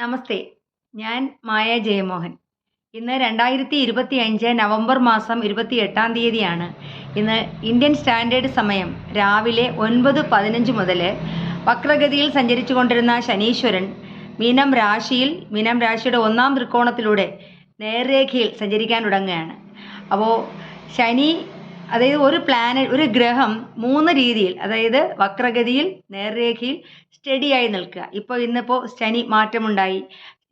നമസ്തേ ഞാൻ മായ ജയമോഹൻ. ഇന്ന് രണ്ടായിരത്തി ഇരുപത്തി അഞ്ച് നവംബർ മാസം ഇരുപത്തി എട്ടാം തീയതിയാണ്. ഇന്ന് ഇന്ത്യൻ സ്റ്റാൻഡേർഡ് സമയം രാവിലെ ഒൻപത് പതിനഞ്ച് മുതൽ വക്രഗതിയിൽ സഞ്ചരിച്ചു കൊണ്ടിരുന്ന ശനീശ്വരൻ മീനം രാശിയിൽ മീനം രാശിയുടെ ഒന്നാം ത്രികോണത്തിലൂടെ നേർരേഖയിൽ സഞ്ചരിക്കാൻ തുടങ്ങുകയാണ്. അപ്പോൾ ശനി അതായത് ഒരു പ്ലാനറ്റ് ഒരു ഗ്രഹം മൂന്ന് രീതിയിൽ അതായത് വക്രഗതിയിൽ നേർരേഖയിൽ സ്റ്റഡി ആയി നിൽക്കുക. ഇപ്പോൾ ഇന്നിപ്പോൾ ശനി മാറ്റമുണ്ടായി.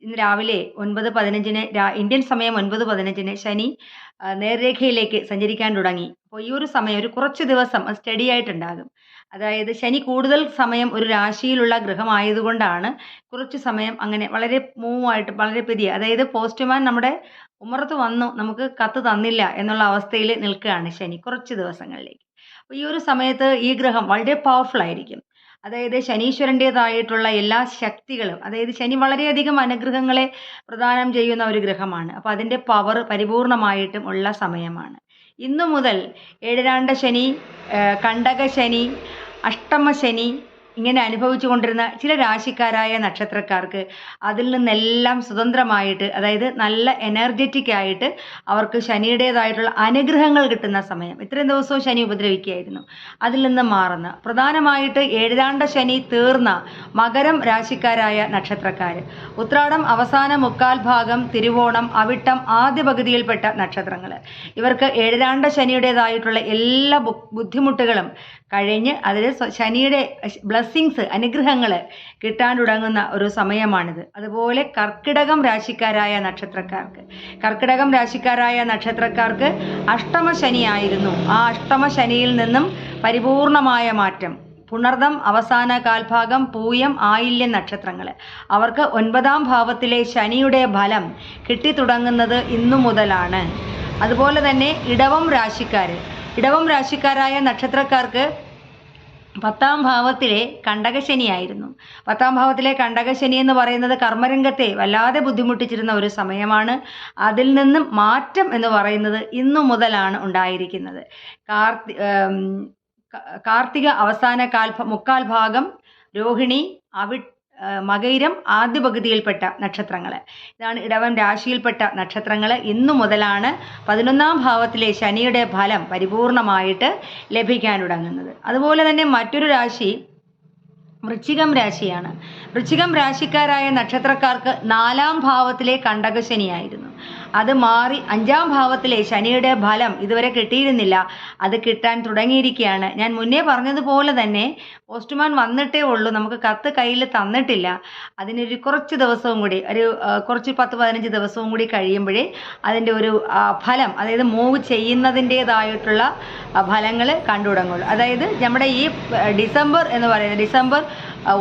ഇന്ന് രാവിലെ ഒൻപത് പതിനഞ്ചിന് ഇന്ത്യൻ സമയം ഒൻപത് പതിനഞ്ചിന് ശനി നേർരേഖയിലേക്ക് സഞ്ചരിക്കാൻ തുടങ്ങി. അപ്പോൾ ഈ ഒരു സമയം ഒരു കുറച്ച് ദിവസം അത് സ്റ്റഡി ആയിട്ടുണ്ടാകും. അതായത് ശനി കൂടുതൽ സമയം ഒരു രാശിയിലുള്ള ഗ്രഹമായതുകൊണ്ടാണ് കുറച്ച് സമയം അങ്ങനെ വളരെ മൂവായിട്ട് വളരെ പെരിയ. അതായത് പോസ്റ്റ്മാൻ നമ്മുടെ ഉമ്മറത്ത് വന്നു നമുക്ക് കത്ത് തന്നില്ല എന്നുള്ള അവസ്ഥയിൽ നിൽക്കുകയാണ് ശനി കുറച്ച് ദിവസങ്ങളിലേക്ക്. അപ്പോൾ ഈ ഒരു സമയത്ത് ഈ ഗ്രഹം വളരെ പവർഫുൾ ആയിരിക്കും. അതായത് ശനീശ്വരന്റേതായിട്ടുള്ള എല്ലാ ശക്തികളും അതായത് ശനി വളരെയധികം അനുഗ്രഹങ്ങളെ പ്രദാനം ചെയ്യുന്ന ഒരു ഗ്രഹമാണ്. അപ്പോൾ അതിന്റെ പവർ പരിപൂർണമായിട്ടും ഉള്ള സമയമാണ്. ഇന്നു മുതൽ ഏഴരാണ്ട ശനി കണ്ടക ശനി അഷ്ടമ ശനി ഇങ്ങനെ അനുഭവിച്ചു കൊണ്ടിരുന്ന ചില രാശിക്കാരായ നക്ഷത്രക്കാർക്ക് അതിൽ നിന്നെല്ലാം സ്വതന്ത്രമായിട്ട് അതായത് നല്ല എനർജറ്റിക് ആയിട്ട് അവർക്ക് ശനിയുടേതായിട്ടുള്ള അനുഗ്രഹങ്ങൾ കിട്ടുന്ന സമയം. ഇത്രയും ദിവസവും ശനി ഉപദ്രവിക്കുകയായിരുന്നു. അതിൽ നിന്ന് മാറുന്ന പ്രധാനമായിട്ട് ഏഴാണ്ട ശനി തീർന്ന മകരം രാശിക്കാരായ നക്ഷത്രക്കാർ ഉത്രാടം അവസാന മുക്കാൽ ഭാഗം തിരുവോണം അവിട്ടം ആദ്യ പകുതിയിൽപ്പെട്ട നക്ഷത്രങ്ങൾ ഇവർക്ക് ഏഴാണ്ട ശനിയുടേതായിട്ടുള്ള എല്ലാ ബുദ്ധിമുട്ടുകളും കഴിഞ്ഞ് അതിൽ ശനിയുടെ ശനിയുടെ ബ്ലെസ്സിങ്സ് അനുഗ്രഹങ്ങൾ കിട്ടാൻ തുടങ്ങുന്ന ഒരു സമയമാണിത്. അതുപോലെ കർക്കിടകം രാശിക്കാരായ നക്ഷത്രക്കാർക്ക്. കർക്കിടകം രാശിക്കാരായ നക്ഷത്രക്കാർക്ക് അഷ്ടമ ശനിയായിരുന്നു. ആ അഷ്ടമ ശനിയിൽ നിന്നും പരിപൂർണമായ മാറ്റം. പുണർദം അവസാന കാൽഭാഗം പൂയം ആയില്യം നക്ഷത്രങ്ങൾ അവർക്ക് ഒൻപതാം ഭാവത്തിലെ ശനിയുടെ ഫലം കിട്ടിത്തുടങ്ങുന്നത് ഇന്നു മുതലാണ്. അതുപോലെ തന്നെ ഇടവം രാശിക്കാർ ഇടവം രാശിക്കാരായ നക്ഷത്രക്കാർക്ക് പത്താം ഭാവത്തിലെ കണ്ടകശനിയായിരുന്നു. പത്താം ഭാവത്തിലെ കണ്ടകശനി എന്ന് പറയുന്നത് കർമ്മരംഗത്തെ വല്ലാതെ ബുദ്ധിമുട്ടിച്ചിരുന്ന ഒരു സമയമാണ്. അതിൽ നിന്നും മാറ്റം എന്ന് പറയുന്നത് ഇന്നു മുതലാണ് ഉണ്ടായിരിക്കുന്നത്. കാർത്തി കാർത്തിക അവസാന കാൽ മുക്കാൽ ഭാഗം രോഹിണി അവി ആ, മകയിരം ആദ്യ പകുതിയിൽപ്പെട്ട നക്ഷത്രങ്ങൾ ഇതാണ് ഇടവൻ രാശിയിൽപ്പെട്ട നക്ഷത്രങ്ങൾ ഇന്നു മുതലാണ് പതിനൊന്നാം ഭാവത്തിലെ ശനിയുടെ ഫലം പരിപൂർണമായിട്ട് ലഭിക്കാൻ തുടങ്ങുന്നത്. അതുപോലെ തന്നെ മറ്റൊരു രാശി വൃശ്ചികം രാശിയാണ്. വൃശ്ചികം രാശിക്കാരായ നക്ഷത്രക്കാർക്ക് നാലാം ഭാവത്തിലെ കണ്ടകശനിയായിരുന്നു. അത് മാറി അഞ്ചാം ഭാവത്തിലെ ശനിയുടെ ഫലം ഇതുവരെ കിട്ടിയിരുന്നില്ല. അത് കിട്ടാൻ തുടങ്ങിയിരിക്കുകയാണ്. ഞാൻ മുന്നേ പറഞ്ഞതുപോലെ തന്നെ പോസ്റ്റ്മാൻ വന്നിട്ടേ ഉള്ളൂ. നമുക്ക് കത്ത് കയ്യിൽ തന്നിട്ടില്ല. അതിനൊരു കുറച്ച് ദിവസവും കൂടി ഒരു കുറച്ച് പത്ത് പതിനഞ്ച് ദിവസവും കൂടി കഴിയുമ്പോഴേ അതിന്റെ ഒരു ഫലം അതായത് മൂവ് ചെയ്യുന്നതിന്റെതായിട്ടുള്ള ഫലങ്ങൾ കണ്ടു തുടങ്ങുള്ളൂ അതായത് നമ്മുടെ ഈ ഡിസംബർ എന്ന് പറയുന്നത് ഡിസംബർ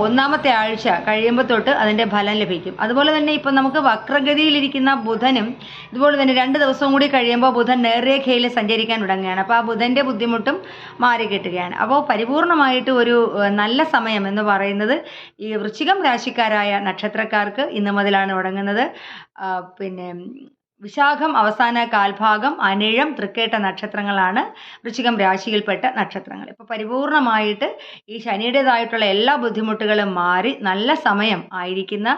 ഒന്നാമത്തെ ആഴ്ച കഴിയുമ്പോൾ തൊട്ട് അതിന്റെ ഫലം ലഭിക്കും. അതുപോലെ തന്നെ ഇപ്പം നമുക്ക് വക്രഗതിയിലിരിക്കുന്ന ബുധനും ഇതുപോലെ തന്നെ രണ്ട് ദിവസവും കൂടി കഴിയുമ്പോൾ ബുധൻ നേർരേഖയിൽ സഞ്ചരിക്കാൻ തുടങ്ങുകയാണ്. അപ്പോൾ ആ ബുധന്റെ ബുദ്ധിമുട്ടും മാറി കിട്ടുകയാണ്. അപ്പോൾ പരിപൂർണമായിട്ട് ഒരു നല്ല സമയം എന്ന് പറയുന്നത് ഈ വൃശ്ചികം രാശിക്കാരായ നക്ഷത്രക്കാർക്ക് ഇന്ന് മുതലാണ് തുടങ്ങുന്നത്. പിന്നെ വിശാഖം അവസാന കാൽഭാഗം അനിഴം തൃക്കേട്ട നക്ഷത്രങ്ങളാണ് വൃശ്ചികം രാശിയിൽപ്പെട്ട നക്ഷത്രങ്ങൾ. ഇപ്പോൾ പരിപൂർണമായിട്ട് ഈ ശനിയുടേതായിട്ടുള്ള എല്ലാ ബുദ്ധിമുട്ടുകളും മാറി നല്ല സമയം ആയിരിക്കുന്ന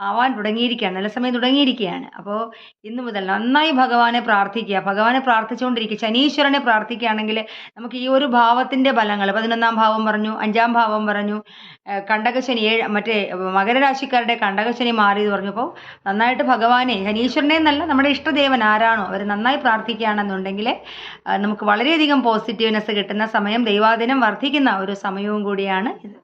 ആവാൻ തുടങ്ങിയിരിക്കുകയാണ് നല്ല സമയം തുടങ്ങിയിരിക്കുകയാണ്. അപ്പോൾ ഇന്നു മുതൽ നന്നായി ഭഗവാനെ പ്രാർത്ഥിക്കുക. ഭഗവാനെ പ്രാർത്ഥിച്ചുകൊണ്ടിരിക്കുക. ശനീശ്വരനെ പ്രാർത്ഥിക്കുകയാണെങ്കിൽ നമുക്ക് ഈ ഒരു ഭാവത്തിന്റെ ഫലങ്ങൾ പതിനൊന്നാം ഭാവം പറഞ്ഞു അഞ്ചാം ഭാവം പറഞ്ഞു കണ്ടകശനി ഏഴ് മറ്റേ മകരരാശിക്കാരുടെ കണ്ടകശനി മാറി എന്ന് പറഞ്ഞപ്പോൾ നന്നായിട്ട് ഭഗവാനെ ശനീശ്വരനെ എന്നല്ല നമ്മുടെ ഇഷ്ടദേവൻ ആരാണോ അവർ നന്നായി പ്രാർത്ഥിക്കുകയാണെന്നുണ്ടെങ്കിൽ നമുക്ക് വളരെയധികം പോസിറ്റീവ്നെസ് കിട്ടുന്ന സമയം ദൈവാദിനം വർദ്ധിക്കുന്ന ഒരു സമയവും കൂടിയാണ് ഇത്.